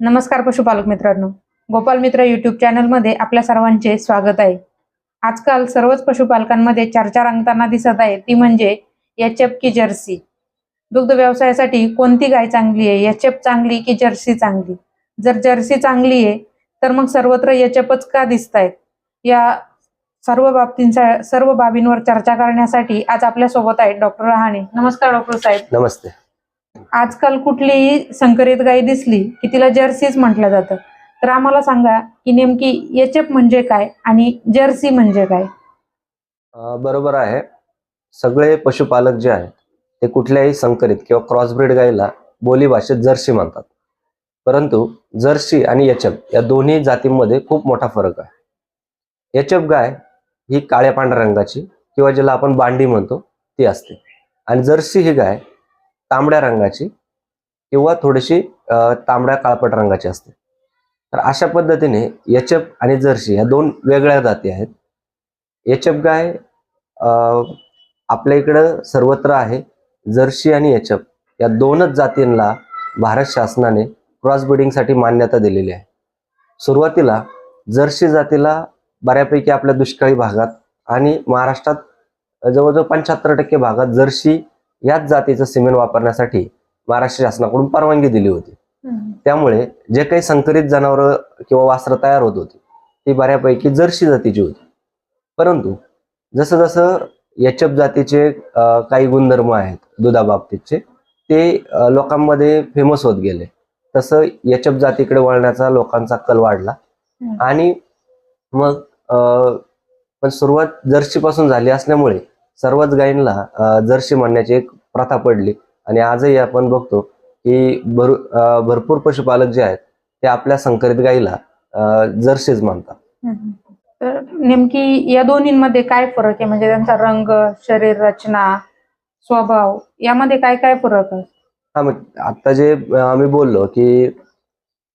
नमस्कार पशुपालक मित्रांनो. गोपाल मित्र युट्यूब चॅनलमध्ये आपल्या सर्वांचे स्वागत आहे. आजकाल सर्वच पशुपालकांमध्ये चर्चा रंगताना दिसत आहे. ती म्हणजे एचएफ की जर्सी. दुग्ध व्यवसायासाठी कोणती गाय चांगली आहे? एचएफ चांगली की जर्सी चांगली? जर जर्सी चांगली आहे तर मग सर्वत्र एचएफच का दिसत आहेत या सर्व बाबतींचा सर्व बाबींवर चर्चा करण्यासाठी आज आपल्यासोबत आहेत डॉक्टर रहाणे. नमस्कार डॉक्टर साहेब. नमस्ते. आजकाल कुठलीही संकरित गाय दिसली की तिला जर्सीच म्हटलं जातं. तर आम्हाला सांगा की नेमकी एचएफ म्हणजे काय आणि जर्सी म्हणजे काय? बरोबर आहे. सगळे पशुपालक जे आहेत ते कुठल्याही संकरित किंवा क्रॉसब्रीड गायीला बोली भाषेत जर्सी म्हणतात. परंतु जर्सी आणि एचएफ या दोन्ही जातींमध्ये खूप मोठा फरक आहे. एचएफ गाय ही काळ्या पांढऱ्या रंगाची किंवा ज्याला आपण बांडी म्हणतो ती असते. आणि जर्सी ही गाय तांबड्या रंगाची किंवा थोडीशी तांबड्या काळपट रंगाची असते. तर अशा पद्धतीने यचप आणि जर्सी ह्या दोन वेगळ्या जाती आहेत. यचप गाय आपल्या इकडं सर्वत्र आहे. जर्सी आणि यचप या दोनच जातींना भारत शासनाने क्रॉस ब्रिडिंगसाठी मान्यता दिलेली आहे. सुरुवातीला जर्सी जातीला बऱ्यापैकी आपल्या दुष्काळी भागात आणि महाराष्ट्रात जवळजवळ पंच्याहत्तर टक्के भागात जर्सी याच जातीचं सिमेंट वापरण्यासाठी महाराष्ट्र शासनाकडून परवानगी दिली होती. त्यामुळे जे काही संकरित जनावरं किंवा वासरं तयार होत होती ती बऱ्यापैकी जर्सी जातीची होती. परंतु जसं जसं एचएफ जातीचे काही गुणधर्म आहेत दुधाबाबतीतचे ते लोकांमध्ये फेमस होत गेले. तसं एचएफ जातीकडे वळण्याचा लोकांचा कल वाढला. आणि मग पण सुरुवात जर्सी पासून झाली असल्यामुळे सर्वच गायींना जर्सी म्हणण्याची एक प्रथा पडली. आणि आजही आपण बघतो की भर भरपूर पशुपालक जे आहेत ते आपल्या संकरित गायीला अं, जर्सीच मानतात. तर नेमकी या दोन्हींमध्ये काय फरक आहे? म्हणजे त्यांचा रंग शरीर रचना स्वभाव यामध्ये काय काय फरक आहे? हा मग आता जे आम्ही बोललो की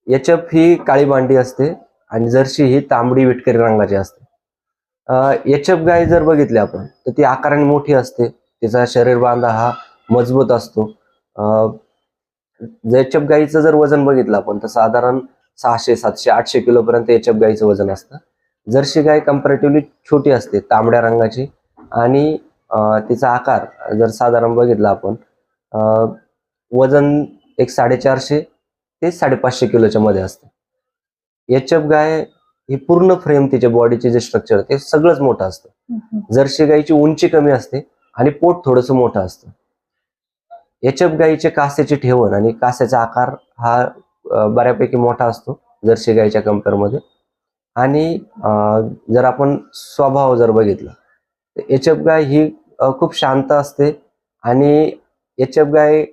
एचएफ ही काळी बांडी असते आणि जर्सी ही तांबडी विटकरी रंगाची असते. एचएफ गाय जर बघितली आपण तर ती आकाराने मोठी असते. तिचा शरीर बांधा हा मजबूत असतो. एचएफ गाईचं जर वजन बघितलं आपण तर साधारण सहाशे सातशे आठशे किलोपर्यंत एच एफ गाईचं वजन असतं. जर्सी गाय कम्पॅरेटिव्हली छोटी असते तांबड्या रंगाची. आणि तिचा आकार जर साधारण बघितला आपण वजन एक साडेचारशे ते साडेपाचशे किलोच्या मध्ये असतं. एच एफ गाय ही पूर्ण फ्रेम तिच्या बॉडीचे जे स्ट्रक्चर ते सगळंच मोठं असतं. जर्सी गायीची उंची कमी असते आणि पोट थोडंसं मोठं असतं. एफ गायीचे कासेचे ठेवण आणि कासेचा आकार हा बऱ्यापैकी मोठा असतो जर्सी गायीच्या कम्पेअरमध्ये आणि जर आपण स्वभाव जर बघितला तर एच एफ गाय ही खूप शांत असते आणि एच एफ गाय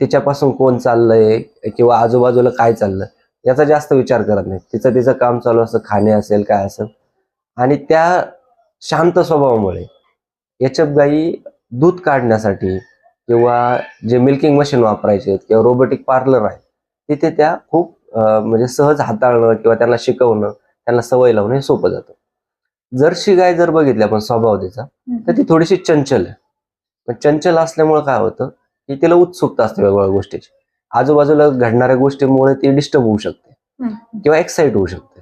तिच्यापासून कोण चाललंय किंवा आजूबाजूला काय चाललं याचा जास्त विचार करत नाही. तिचं तिचं काम चालू असतं खाणे असेल काय असेल. आणि त्या शांत स्वभावामुळे एफ गायी दूध काढण्यासाठी किंवा जे मिल्किंग मशीन वापरायचे किंवा रोबोटिक पार्लर आहे तिथे त्या खूप म्हणजे सहज हाताळणं किंवा त्यांना शिकवणं त्यांना सवय लावणं हे सोपं जातं. जर्सी गाय जर बघितली आपण स्वभाव तिचा तर ती थोडीशी चंचल आहे. पण चंचल असल्यामुळे काय होतं की तिला उत्सुकता असते वेगवेगळ्या गोष्टीची. आजूबाजूला घडणाऱ्या गोष्टीमुळे ती डिस्टर्ब होऊ शकते. किंवा एक्साइट होऊ शकते.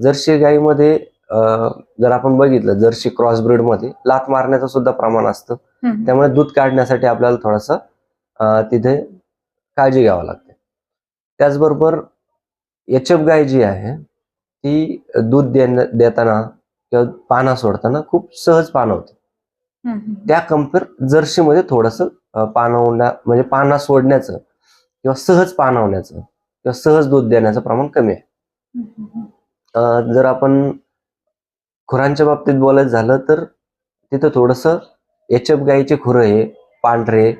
जर्सी गायीमध्ये अं, जर आपण बघितलं जर्सी क्रॉस ब्रीडमध्ये लात मारण्याचं सुद्धा प्रमाण असतं. त्यामुळे दूध काढण्यासाठी आपल्याला थोडस तिथे काळजी घ्यावी लागते. त्याचबरोबर एच एफ गाय जी आहे ती दूध देताना किंवा पाना सोडताना खूप सहज पानं होते. त्या कंपेअर जर्सीमध्ये थोडस पाणवण्या म्हणजे पाना सोडण्याचं किंवा सहज पाणवण्याचं किंवा सहज दूध देण्याचं प्रमाण कमी आहे. जर आपण खुरांच्या बाबतीत बोलायचं झालं तर तिथं थोडस एचप गाईचे खुरं हे पांढरे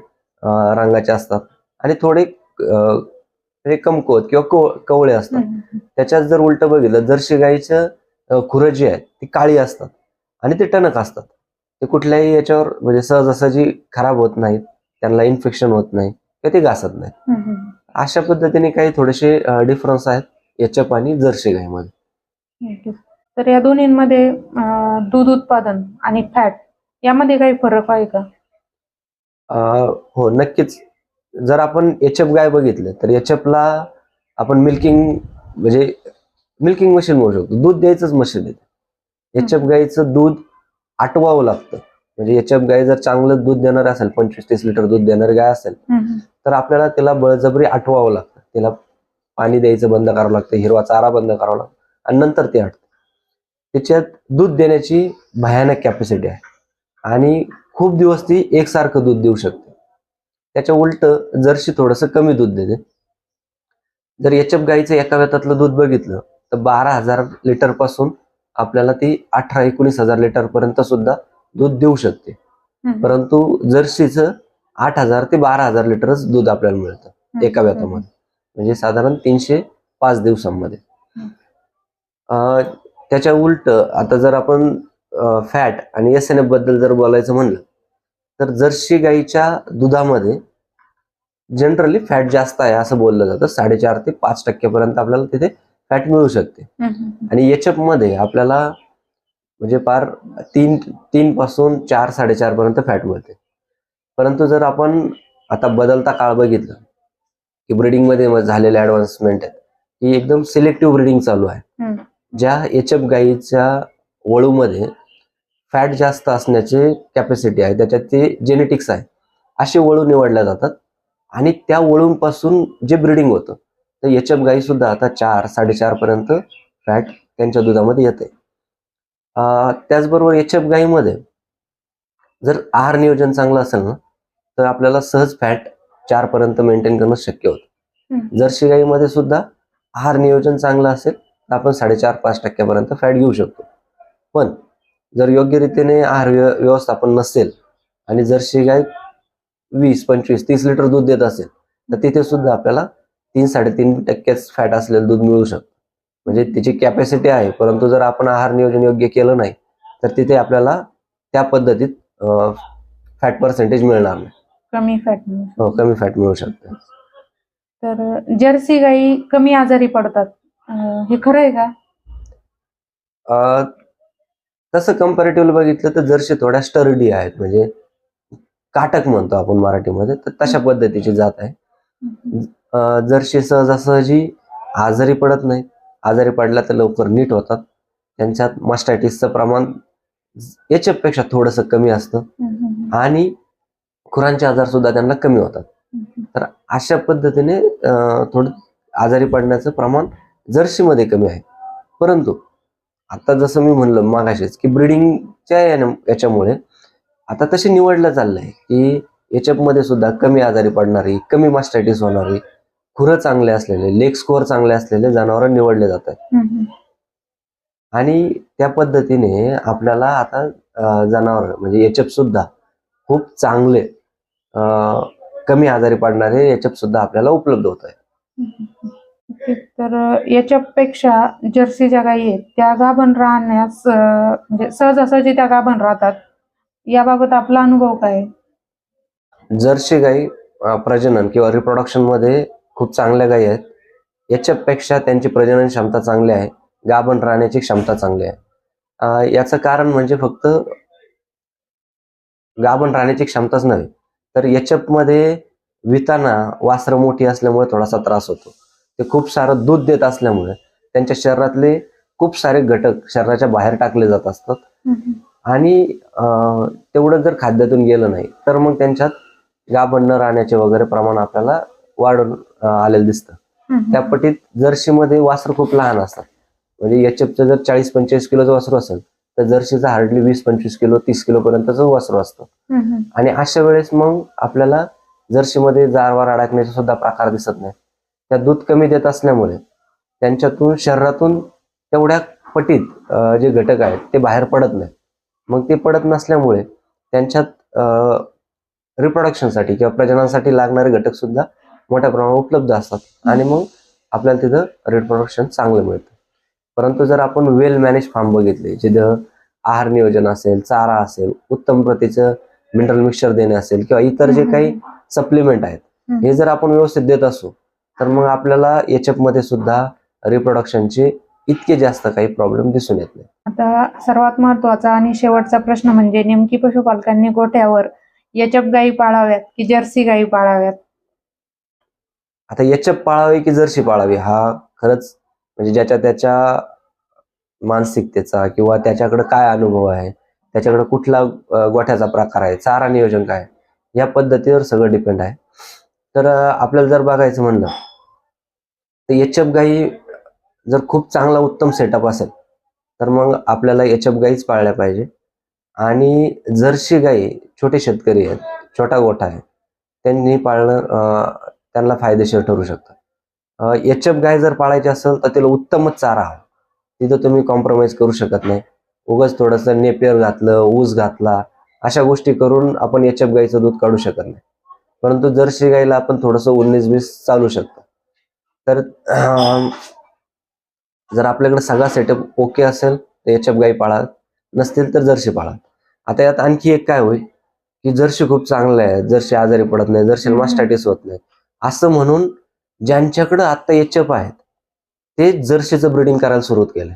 रंगाचे असतात आणि थोडे म्हणजे कमकुवत किंवा कवळे असतात. त्याच्यात जर उलट बघितलं जर्शी गाईचं खुरं जी आहेत ती काळी असतात आणि ते टणक असतात. ते कुठल्याही याच्यावर म्हणजे सहजासहजी खराब होत नाहीत त्यांना इन्फेक्शन होत नाही किंवा ते घासत नाही अशा पद्धतीने काही थोडेसे डिफरन्स आहेत एचएफ आणि जर्सी गायमध्ये तर या दोन्हींमध्ये दूध उत्पादन आणि फॅट यामध्ये काही फरक आहे का? हो नक्कीच. जर आपण एच एफ गाय बघितलं तर एच ला आपण मिल्किंग म्हणजे मिल्किंग मशीन म्हणू शकतो. दूध द्यायचंच मशीन आहे. एच एफ गाईचं दूध आटवावं लागतं. म्हणजे एफ गाय जर चांगलं दूध देणार असेल पंचवीस तीस लिटर दूध देणारी गाय असेल. तर आपल्याला त्याला बळजबरी आठवावं लागतं. त्याला पाणी द्यायचं बंद करावं लागतं हिरवा चारा बंद करावा लागतो आणि नंतर ते आटतं त्याच्यात दूध देण्याची भयानक कॅपॅसिटी आहे. आणि खूप दिवस ती एकसारखं दूध देऊ शकते. त्याच्या उलट जर्सी थोडंसं कमी दूध देते. जर एफ गाईचं एका वेतातलं दूध बघितलं तर बारा हजार लिटरपासून आपल्याला ती अठरा एकोणीस हजार लिटर पर्यंत सुद्धा दूध देऊ शकते. परंतु जर्सीचं आठ हजार ते बारा हजार लिटरच दूध आपल्याला मिळतं एका व्यतामध्ये म्हणजे साधारण तीनशे पाच दिवसांमध्ये. त्याच्या उलट आता जर आपण फॅट आणि एस एन एफबद्दल जर बोलायचं म्हणलं तर जर्सी गाईच्या दुधामध्ये जनरली फॅट जास्त आहे असं बोललं जातं. साडेचार ते पाच टक्क्यापर्यंत आपल्याला तिथे फॅट मिळू शकते. आणि एच मध्ये आपल्याला म्हणजे फार तीन तीन पासून चार साडेचार पर्यंत फॅट मिळते. परंतु जर आपण आता बदलता काळ बघितलं की ब्रिडिंगमध्ये झालेले ऍडव्हान्समेंट आहेत की एकदम सिलेक्टिव्ह ब्रिडिंग चालू आहे. ज्या एच एफ गाईच्या वळूमध्ये फॅट जास्त असण्याची कॅपॅसिटी आहे त्याच्यात ते जेनेटिक्स आहे असे वळू निवडल्या जातात. आणि त्या वळूंपासून जे ब्रिडिंग होतं तर एच एफ गाई सुद्धा आता चार साडेचार पर्यंत फॅट त्यांच्या दुधामध्ये येते. त्याचबरोबर एच एफ गाईमध्ये जर आहार नियोजन चांगलं असेल ना तर आपल्याला सहज फॅट चार पर्यंत मेंटेन करणं शक्य होतं. जर्सी गाईमध्ये सुद्धा आहार नियोजन चांगलं असेल तर आपण साडेचार पाच टक्क्यापर्यंत फॅट घेऊ शकतो. पण जर योग्य रीतीने आहार व्य- व्यवस्थापन नसेल आणि जर्सी गाय वीस पंचवीस तीस लिटर दूध देत असेल तर तिथे सुद्धा आपल्याला तीन साडेतीन टक्केच फॅट असलेलं दूध मिळू शकतं. म्हणजे तिची कॅपॅसिटी आहे परंतु जर आपण आहार नियोजन योग्य केलं नाही तर तिथे आपल्याला त्या पद्धतीत फॅट पर्सेंटेज मिळणार नाही. कमी फॅट हो, कमी फॅट मिळू शकते. तर जर्सी गाई कमी आजारी पडतात. अं, हे खरं आहे का? अं, तसं कम्पॅरेटिव्हली बघितलं तर जर्सी थोड्या स्टर्डी आहेत. म्हणजे काटक म्हणतो आपण मराठीमध्ये तर तशा पद्धतीची जात आहे. अं, जर्सी सहजासहजी आजारी पडत नाही आजारी पडल्या तर लवकर नीट होतात. त्यांच्यात मास्टायटिसचं प्रमाण एच एफपेक्षा थोडंसं कमी असतं. आणि खुरांचे आजार सुद्धा त्यांना कमी होतात. तर अशा पद्धतीने थोडं आजारी पडण्याचं प्रमाण जर्सीमध्ये कमी आहे. परंतु आता जसं मी म्हणलं मागाशीच की ब्रिडिंगच्या याच्यामुळे आता तसे निवडलं चाललंय की एच मध्ये सुद्धा कमी आजारी पडणारी कमी मास्टायटिस होणारी खुरं चांगले असलेले लेग स्कोअर चांगले असलेले जनावर निवडले जातात. आणि त्या पद्धतीने आपल्याला आता जनावर म्हणजे एच सुद्धा खूप चांगले कमी आजारी पडणारे एच सुद्धा आपल्याला उपलब्ध होत आहे. तर याच्यापेक्षा जर्सीच्या गायी आहेत त्या गाभण राहण्यास म्हणजे सहजासहजी त्या गाभण राहतात याबाबत आपला अनुभव काय? जर्सी गाई प्रजनन किंवा रिप्रोडक्शनमध्ये खूप चांगल्या गायी आहेत. एच पेक्षा त्यांची प्रजनन क्षमता चांगली आहे. गाभण राहण्याची क्षमता चांगली आहे. याचं कारण म्हणजे फक्त गाभण राहण्याची क्षमताच नव्हे तर एच मध्ये विताना वासरं मोठी असल्यामुळे थोडासा त्रास होतो. ते खूप सारं दूध देत असल्यामुळे त्यांच्या शरीरातले खूप सारे घटक शरीराच्या बाहेर टाकले जात असतात. आणि तेवढं जर खाद्यातून गेलं नाही तर मग त्यांच्यात गाभण न राहण्याचे वगैरे प्रमाण आपल्याला वाढून आलेलं दिसतं. त्या पटीत जर्सीमध्ये वासर खूप लहान असतात. म्हणजे याच्याचं जर चाळीस पंचेचाळीस किलोचं वासरू असेल तर जर्सीचं हार्डली वीस पंचवीस किलो तीस किलो पर्यंतच वासरू असतं. आणि अशा वेळेस मग आपल्याला जर्सीमध्ये जारवार अडकण्याचे सुद्धा प्रकार दिसत नाही. त्या दूध कमी देत असल्यामुळे त्यांच्यातून शरीरातून तेवढ्या पटीत जे घटक आहेत ते बाहेर पडत नाही. मग ते पडत नसल्यामुळे त्यांच्यात रिप्रोडक्शनसाठी किंवा प्रजननासाठी लागणारे घटक सुद्धा मोठ्या प्रमाणात उपलब्ध असतात. आणि मग आपल्याला तिथं रिप्रोडक्शन चांगलं मिळतं. परंतु जर आपण वेल मॅनेज फार्म बघितले जिथं आहार नियोजन असेल चारा असेल उत्तम प्रतीचं मिनरल मिक्सचर देणे असेल किंवा इतर जे काही सप्लिमेंट आहेत. हे जर आपण व्यवस्थित देत असू तर मग आपल्याला एच मध्ये सुद्धा रिप्रोडक्शनचे इतके जास्त काही प्रॉब्लेम दिसून येत नाही. आता सर्वात महत्त्वाचा आणि शेवटचा प्रश्न म्हणजे नेमकी पशुपालकांनी गोठ्यावर याच्याप गायी पाळाव्यात की जर्सी गायी पाळाव्यात? आता एचएफ पाळावी की जरशी पाळावी? हा खरंच म्हणजे ज्याच्या त्याच्या मानसिकतेचा किंवा त्याच्याकडे काय अनुभव आहे त्याच्याकडे कुठला गोठ्याचा प्रकार आहे चारा नियोजन काय या पद्धतीवर सगळं डिपेंड आहे. तर आपल्याला जर बघायचं म्हणलं तर एचएफ गाई जर खूप चांगला उत्तम सेटअप असेल तर मग आपल्याला एचएफ गाईच पाळल्या पाहिजे. आणि जर्सी गाई छोटे शेतकरी आहेत छोटा गोठा आहे त्यांनी पाळणं त्यांना फायदेशीर ठरू शकतं. एच एफ गाय जर पाळायची असेल तर तिला उत्तमच चारा हवा. तिथं तुम्ही कॉम्प्रोमाइज करू शकत नाही. उगाच थोडंसं नेपियर घातलं ऊस घातला अशा गोष्टी करून आपण एच एफ गाईचं दूध काढू शकत नाही. परंतु जर्सी गाईला आपण थोडंसं उन्नीस वीस चालू शकतो. तर जर आपल्याकडे सगळा सेटअप ओके असेल तर एच एफ गाई पाळा. नसतील तर जर्सी पाळा. आता यात आणखी एक काय होईल? की जर्सी खूप चांगलं आहे. जर्सी आजारी पडत नाही. जर्सी हम्म. होत नाही. असं म्हणून ज्यांच्याकडे आता एचएफ आहेत ते जर्सीचं ब्रिडिंग करायला सुरुवात केलंय.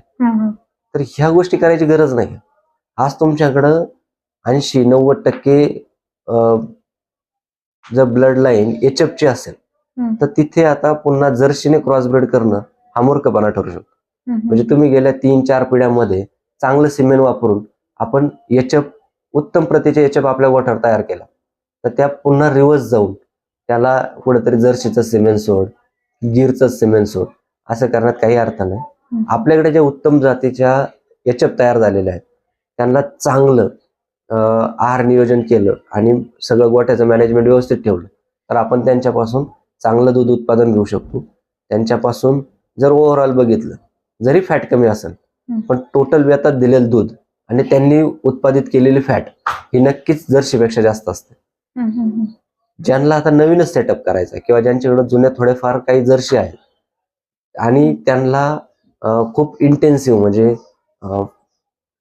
तर ह्या गोष्टी करायची गरज नाही. आज तुमच्याकडं ऐंशी नव्वद टक्के जर ब्लड लाईन एच ची असेल. तर तिथे आता पुन्हा जर्सीने क्रॉस ब्रीड करणं हा मूर्खपणा ठरू शकतो. म्हणजे तुम्ही गेल्या तीन चार पिढ्यांमध्ये चांगलं सिमेंट वापरून आपण एचएफ उत्तम प्रतीचे एचएफ आपल्या गोठ्यावर तयार केला. तर त्या पुन्हा रिव्हर्स जाऊन त्याला कुठेतरी जर्सीचं सिमेंट सोड गिरचं सिमेंट सोड असं करण्यात काही अर्थ नाही. आपल्याकडे ज्या उत्तम जातीच्या एचएफ तयार झालेल्या आहेत त्यांना चांगलं आहार नियोजन केलं आणि सगळं गोठ्याचं मॅनेजमेंट व्यवस्थित ठेवलं तर आपण त्यांच्यापासून चांगलं दूध उत्पादन घेऊ शकतो त्यांच्यापासून जर ओव्हरऑल बघितलं जरी फॅट कमी असेल. पण टोटल व्यतात दिलेलं दूध आणि त्यांनी उत्पादित केलेली फॅट ही नक्कीच जर्शीपेक्षा जास्त असते. ज्यांना आता नवीनच सेटअप करायचा किंवा ज्यांच्याकडे जुन्या थोडेफार काही जर्सी आहेत. आणि त्यांना खूप इंटेन्सिव्ह म्हणजे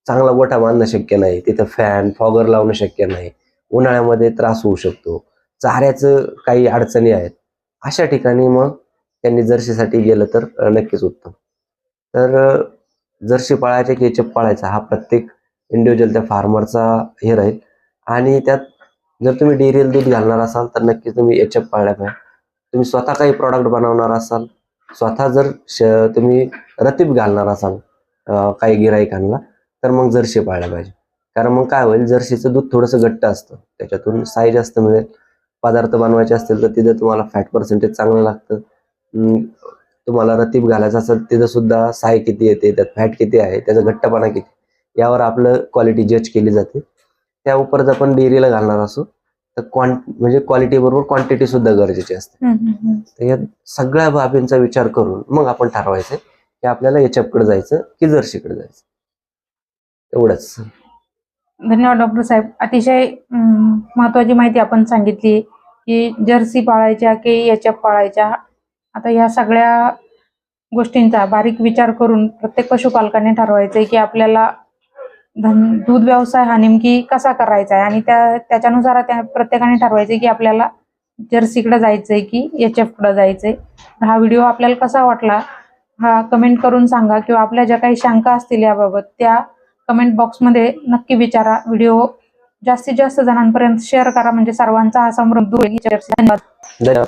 चांगला गोठा बांधणं शक्य नाही. तिथं फॅन फॉगर लावणं शक्य नाही. उन्हाळ्यामध्ये त्रास होऊ शकतो. चाऱ्याचं काही अडचणी आहेत. अशा ठिकाणी मग त्यांनी जर्सीसाठी गेलं तर नक्कीच उत्तम. तर जर्शी जर्सी की एचएफ पाळायचा हा प्रत्येक इंडिव्हिज्युअल त्या फार्मरचा हे राहील. आणि त्यात जर तुम्ही डेअरीला दूध घालणार असाल तर नक्की तुम्ही एच एफ पाळल्या पाहिजे. तुम्ही स्वतः काही प्रॉडक्ट बनवणार असाल स्वतः जर श- तुम्ही रतीब घालणार असाल काही गिराईकांना तर मग जर्शी पाळल्या पाहिजे. कारण मग काय होईल जर्शीचं दूध थोडंसं घट्ट असतं. त्याच्यातून साई जास्त मिळेल. पदार्थ बनवायचे असतील तर तिथं तुम्हाला फॅट पर्सेंटेज चांगलं लागतं. तुम्हाला रतीब घालायचं असेल तिथं सुद्धा साय किती येते त्यात फॅट किती आहे त्याचा घट्टपणा किती यावर आपलं क्वालिटी जज केली जाते. त्या उपर जर आपण डेअरीला घालणार असो तर क्वांट म्हणजे क्वालिटी बरोबर क्वांटिटी सुद्धा गरजेची असते. तर या सगळ्या बाबींचा विचार करून मग आपण ठरवायचं की आपल्याला याच्याकडे जायचं की जर्शीकडे जायचं. एवढंच. धन्यवाद डॉक्टर साहेब. अतिशय महत्वाची माहिती आपण सांगितली की जर्सी पाळायच्या की याच्या पाळायच्या. आता या सगळ्या गोष्टींचा बारीक विचार करून प्रत्येक पशुपालकाने ठरवायचंय की आपल्याला धन दूध व्यवसाय हा नेमकी कसा करायचा आहे? आणि त्या त्याच्यानुसार त्या प्रत्येकाने ठरवायचे की आपल्याला जर्सीकडे जायचंय की एच एफकडे जायचंय. हा व्हिडिओ आपल्याला कसा वाटला हा कमेंट करून सांगा किंवा आपल्या ज्या काही शंका असतील याबाबत त्या कमेंट बॉक्समध्ये नक्की विचारा. व्हिडिओ जास्तीत जास्त जणांपर्यंत शेअर करा. म्हणजे सर्वांचा हा समृद्ध होईल. धन्यवाद.